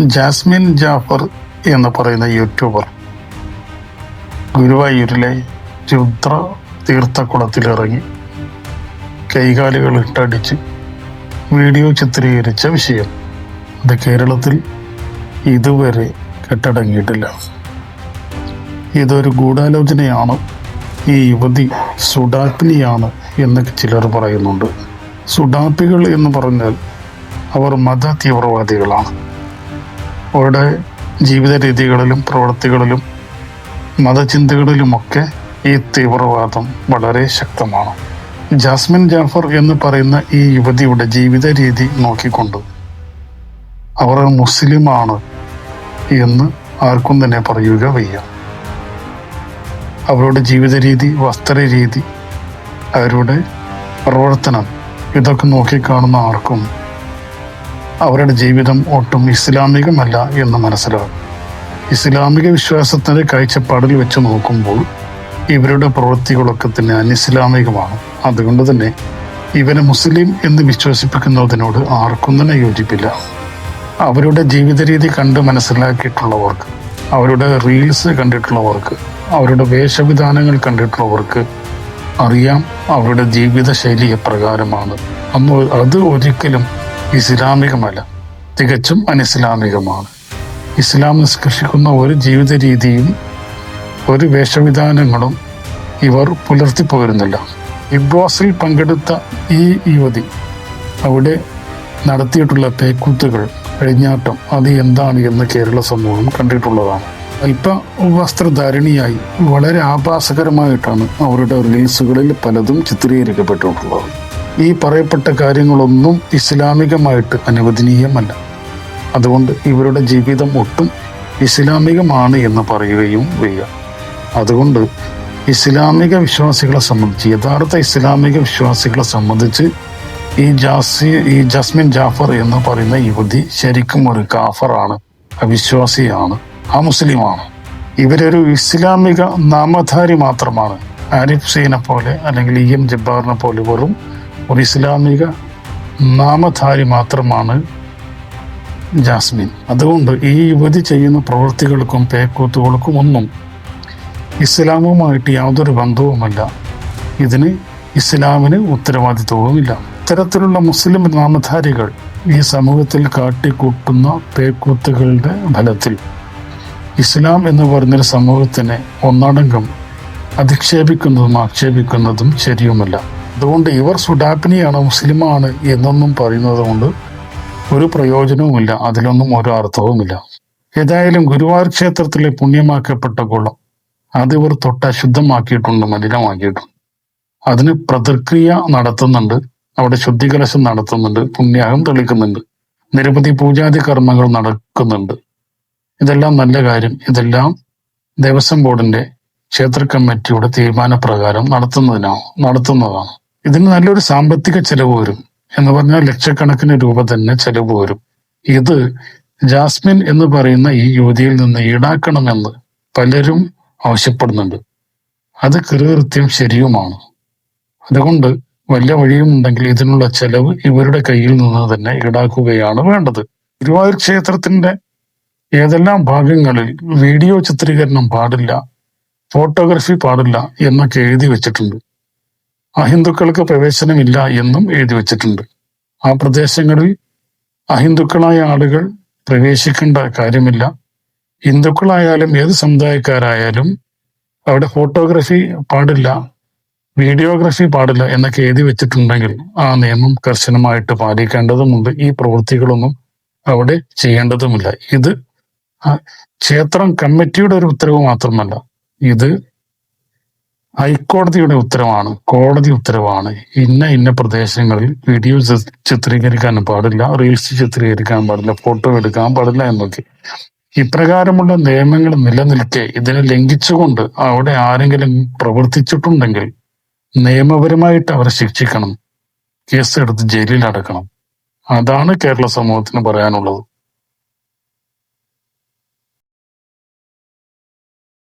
Jasmine Jafar എന്ന് പറയുന്ന YouTuber ഗുരുവായൂരിലെ രുദ്ര തീർത്ഥക്കുളത്തിലിറങ്ങി കൈകാലുകൾ ഇട്ടടിച്ച് വീഡിയോ ചിത്രീകരിച്ച വിഷയം. അത് കേരളത്തിൽ ഇതുവരെ കെട്ടടങ്ങിയിട്ടില്ല. ഇതൊരു ഗൂഢാലോചനയാണ്. ഈ യുവതി സുഡാപ്പിനിയാണ് എന്നൊക്കെ ചിലർ പറയുന്നുണ്ട്. സുഡാപ്പികൾ എന്ന് പറഞ്ഞാൽ അവർ മത തീവ്രവാദികളാണ്. അവരുടെ ജീവിത രീതികളിലും പ്രവൃത്തികളിലും മതചിന്തകളിലുമൊക്കെ ഈ തീവ്രവാദം വളരെ ശക്തമാണ്. ജാസ്മിൻ ജാഫർ എന്ന് പറയുന്ന ഈ യുവതിയുടെ ജീവിത രീതി നോക്കിക്കൊണ്ട് അവർ മുസ്ലിമാണ് എന്ന് ആർക്കും തന്നെ പറയുക വയ്യ. അവരുടെ ജീവിത രീതി വസ്ത്ര രീതി അവരുടെ പ്രവർത്തനം ഇതൊക്കെ നോക്കിക്കാണുന്ന ആർക്കും അവരുടെ ജീവിതം ഒട്ടും ഇസ്ലാമികമല്ല എന്ന് മനസ്സിലാകും ഇസ്ലാമിക വിശ്വാസത്തിന്റെ കാഴ്ചപ്പാടിൽ വെച്ച് നോക്കുമ്പോൾ ഇവരുടെ പ്രവൃത്തികളൊക്കെ തന്നെ അനിസ്ലാമികമാണ്. അതുകൊണ്ട് തന്നെ ഇവരെ മുസ്ലിം എന്ന് വിശ്വസിപ്പിക്കുന്നതിനോട് ആർക്കും തന്നെ യോജിപ്പില്ല. അവരുടെ ജീവിത രീതി കണ്ട് മനസ്സിലാക്കിയിട്ടുള്ളവർക്ക് അവരുടെ റീൽസ് കണ്ടിട്ടുള്ളവർക്ക് അവരുടെ വേഷവിധാനങ്ങൾ കണ്ടിട്ടുള്ളവർക്ക് അറിയാം അവരുടെ ജീവിത ശൈലി എപ്രകാരമാണ് അന്ന് അത് ഒരിക്കലും ഇസ്ലാമികമല്ല. തികച്ചും അനിസ്ലാമികമാണ്. ഇസ്ലാം നിഷ്കർഷിക്കുന്ന ഒരു ജീവിത രീതിയും ഒരു വേഷവിധാനങ്ങളും ഇവർ പുലർത്തി പോരുന്നില്ല. ബിഗ് ബോസിൽ പങ്കെടുത്ത ഈ യുവതി അവിടെ നടത്തിയിട്ടുള്ള പേക്കൂത്തുകൾ കഴിഞ്ഞാട്ടം അത് എന്താണ് എന്ന് കേരള സമൂഹം കണ്ടിട്ടുള്ളതാണ്. അല്പ വസ്ത്രധാരണിയായി വളരെ ആഭാസകരമായിട്ടാണ് അവരുടെ റീൽസുകളിൽ പലതും ചിത്രീകരിക്കപ്പെട്ടിട്ടുള്ളത്. ഈ പറയപ്പെട്ട കാര്യങ്ങളൊന്നും ഇസ്ലാമികമായിട്ട് അനുവദനീയമല്ല. അതുകൊണ്ട് ഇവരുടെ ജീവിതം ഒട്ടും ഇസ്ലാമികമാണ് എന്ന് പറയുകയും വയ്യ. അതുകൊണ്ട് ഇസ്ലാമിക വിശ്വാസികളെ സംബന്ധിച്ച് യഥാർത്ഥ ഇസ്ലാമിക വിശ്വാസികളെ സംബന്ധിച്ച് ഈ ജാസി ഈ ജസ്മിൻ ജാഫർ എന്ന് പറയുന്ന യുവതി ശരിക്കും ഒരു കാഫറാണ് അവിശ്വാസിയാണ് ആ മുസ്ലിമാണ് ഇവരൊരു ഇസ്ലാമിക നാമധാരി മാത്രമാണ്. ആരിഫ് സീനെ പോലെ അല്ലെങ്കിൽ ഇ എം ജബ്ബാറിനെ പോലെ വെറും ഒരു ഇസ്ലാമിക നാമധാരി മാത്രമാണ് ജാസ്മിൻ. അതുകൊണ്ട് ഈ യുവതി ചെയ്യുന്ന പ്രവൃത്തികൾക്കും പേക്കൂത്തുകൾക്കും ഒന്നും ഇസ്ലാമുമായിട്ട് യാതൊരു ബന്ധവുമല്ല. ഇതിന് ഇസ്ലാമിന് ഉത്തരവാദിത്വവുമില്ല. ഇത്തരത്തിലുള്ള മുസ്ലിം നാമധാരികൾ ഈ സമൂഹത്തിൽ കാട്ടിക്കൂട്ടുന്ന പേക്കൂത്തുകളുടെ ഫലത്തിൽ ഇസ്ലാം എന്ന് പറഞ്ഞൊരു സമൂഹത്തിനെ ഒന്നടങ്കം അധിക്ഷേപിക്കുന്നതും ആക്ഷേപിക്കുന്നതും ശരിയുമല്ല. അതുകൊണ്ട് ഇവർ സുഡാപ്പിനിയാണ് മുസ്ലിമാണ് എന്നൊന്നും പറയുന്നത് കൊണ്ട് ഒരു പ്രയോജനവുമില്ല അതിലൊന്നും ഒരു അർത്ഥവുമില്ല. ഏതായാലും ഗുരുവായൂർ ക്ഷേത്രത്തിലെ പുണ്യമാക്കപ്പെട്ട കുളം അത് ഇവർ തൊട്ട് അശുദ്ധമാക്കിയിട്ടുണ്ട് മലിനമാക്കിയിട്ടുണ്ട് അതിന് പ്രതിക്രിയ നടത്തുന്നുണ്ട് അവിടെ ശുദ്ധികലശം നടത്തുന്നുണ്ട് പുണ്യാഹം തെളിക്കുന്നുണ്ട് നിരവധി പൂജാതി കർമ്മങ്ങൾ നടക്കുന്നുണ്ട്. ഇതെല്ലാം നല്ല കാര്യം. ഇതെല്ലാം ദേവസ്വം ബോർഡിന്റെ ക്ഷേത്ര കമ്മിറ്റിയുടെ തീരുമാനപ്രകാരം നടത്തുന്നതിനാണ് നടത്തുന്നതാണ്. ഇതിന് നല്ലൊരു സാമ്പത്തിക ചെലവ് വരും എന്ന് പറഞ്ഞാൽ ലക്ഷക്കണക്കിന് രൂപ തന്നെ ചെലവ് വരും. ഇത് ജാസ്മിൻ എന്ന് പറയുന്ന ഈ യുവതിയിൽ നിന്ന് ഈടാക്കണമെന്ന് പലരും ആവശ്യപ്പെടുന്നുണ്ട്. അത് കൃത്യം ശരിയുമാണ്. അതുകൊണ്ട് വല്ല വഴിയും ഉണ്ടെങ്കിൽ ഇതിനുള്ള ചെലവ് ഇവരുടെ കയ്യിൽ നിന്ന് തന്നെ ഈടാക്കുകയാണ് വേണ്ടത്. ഗുരുവായൂർ ക്ഷേത്രത്തിന്റെ ഏതെല്ലാം ഭാഗങ്ങളിൽ വീഡിയോ ചിത്രീകരണം പാടില്ല ഫോട്ടോഗ്രഫി പാടില്ല എന്നൊക്കെ എഴുതി വെച്ചിട്ടുണ്ട്. അഹിന്ദുക്കൾക്ക് പ്രവേശനമില്ല എന്നും എഴുതി വച്ചിട്ടുണ്ട്. ആ പ്രദേശങ്ങളിൽ അഹിന്ദുക്കളായ ആളുകൾ പ്രവേശിക്കേണ്ട കാര്യമില്ല. ഹിന്ദുക്കളായാലും ഏത് സമുദായക്കാരായാലും അവിടെ ഫോട്ടോഗ്രഫി പാടില്ല വീഡിയോഗ്രഫി പാടില്ല എന്നൊക്കെ എഴുതി വെച്ചിട്ടുണ്ടെങ്കിൽ ആ നിയമം കർശനമായിട്ട് പാലിക്കേണ്ടതുമുണ്ട്. ഈ പ്രവൃത്തികളൊന്നും അവിടെ ചെയ്യേണ്ടതുമില്ല. ഇത് ക്ഷേത്രം കമ്മിറ്റിയുടെ ഒരു ഉത്തരവ് മാത്രമല്ല. ഇത് ഹൈക്കോടതിയുടെ ഉത്തരവാണ് കോടതി ഉത്തരവാണ്. ഇന്ന ഇന്ന പ്രദേശങ്ങളിൽ വീഡിയോ ചിത്രീകരിക്കാനും പാടില്ല റീൽസ് ചിത്രീകരിക്കാൻ പാടില്ല ഫോട്ടോ എടുക്കാൻ പാടില്ല എന്നൊക്കെ. ഇപ്രകാരമുള്ള നിയമങ്ങൾ നിലനിൽക്കെ ഇതിനെ ലംഘിച്ചുകൊണ്ട് അവിടെ ആരെങ്കിലും പ്രവർത്തിച്ചിട്ടുണ്ടെങ്കിൽ നിയമപരമായിട്ട് അവരെ ശിക്ഷിക്കണം കേസെടുത്ത് ജയിലിൽ അടക്കണം അതാണ് കേരള സമൂഹത്തിന് പറയാനുള്ളത്.